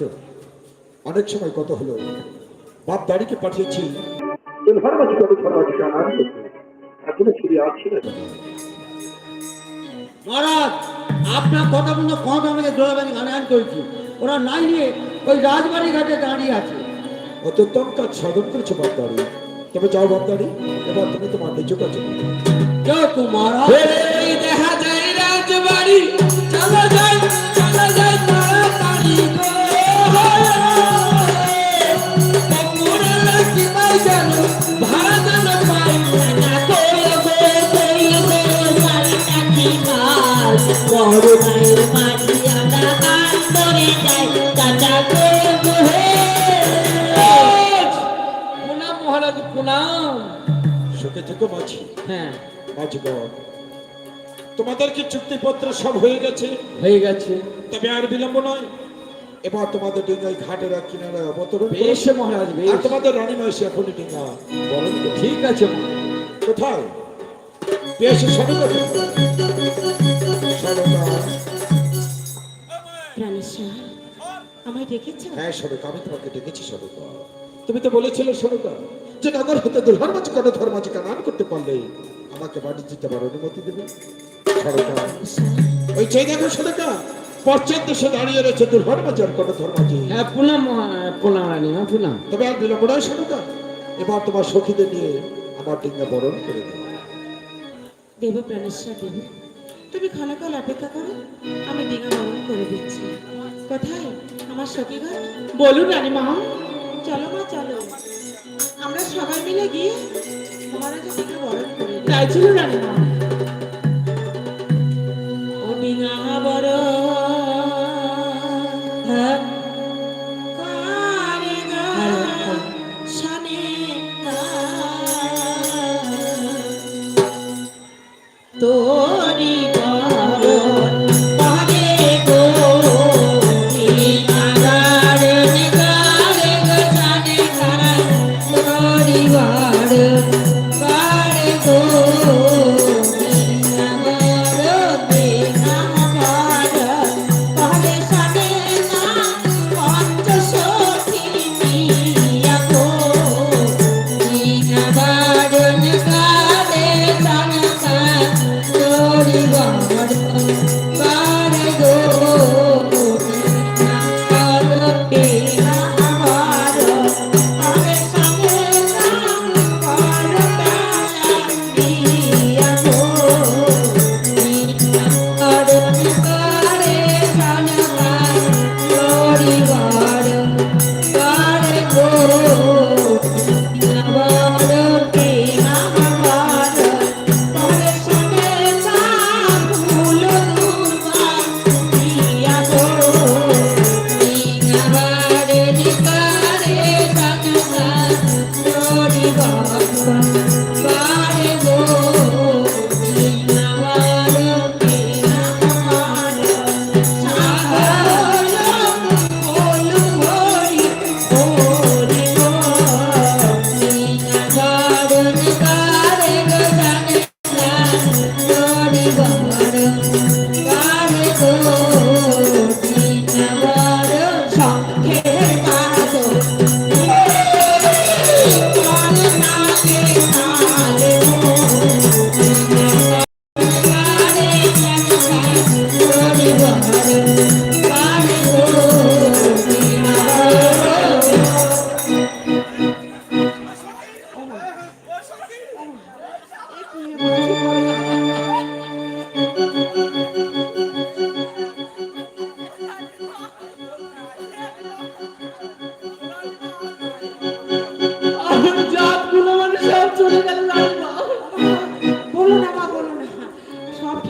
তো অনেক সময় কত হলো বাপ দাড়িকে পাঠিয়েছি। এখনও ফিরে আসছে না। মহারাজ আপনার কথা বন্ধ কত আমাকে দৌড়াবানি গান করেছি। ওরা নাই নিয়ে ওই রাজবাড়ি ঘাটে দাঁড়িয়ে আছে। অত্যন্তম কাজ সাধন করেছ বাপদারি তবে যাও বাপদারি এবার তুমি তোমার নিজ কেউ তোমার দেখা যায় রাজবাড়ি চলো যাই বড় ভাইয়ের মাঝি আমরা কান ধরে যাই কাটা করব হে প্রণাম মহারাজ প্রণাম সুখে থেকে মাঝি হ্যাঁ মাঝি তোমাদের কি চুক্তিপত্র সব হয়ে গেছে। হয়ে গেছে তবে আর বিলম্ব নয়। এবার তোমাদের ডিঙ্গাই ঘাটের এক কিনারে অবতরণ। বেশ মহারাজ বেশ। তোমাদের রানীমা এসে এখনই ডিঙ্গা ঠিক আছে কোথায়? বেশ প্রাণেশ্বর আমায় ডেকেছ হ্যাঁ সরকার আমি তোমাকে ডেকেছি সরকার তুমি তো বলেছিলে সরকার যে নগর হতে দুর্ধর্মাচি কোনো ধর্মাচি কানান করতে পারলে আমাকে বাড়ি যেতে পারো অনুমতি দেবে। ওই চাই দেখো দাঁড়িয়ে রয়েছে হ্যাঁ রানী মা প্রণাম তবে আর নয় সরকার এবার তোমার সখীদের নিয়ে আমার ডিঙ্গা বরণ করে দেবে। দেব প্রাণেশ্বর দেব। তুমি ক্ষণকাল অপেক্ষা করো, আমি দীঘা ভ্রমণ করে দিচ্ছি। কোথায়? আমার সখী ঘর? বলুন রানীমা। চলো মা, চলো। আমরা সবাই মিলে গিয়ে মহারাজা দীঘা বরণ করে তাই ছিল রানীমা। ও Bye. عمري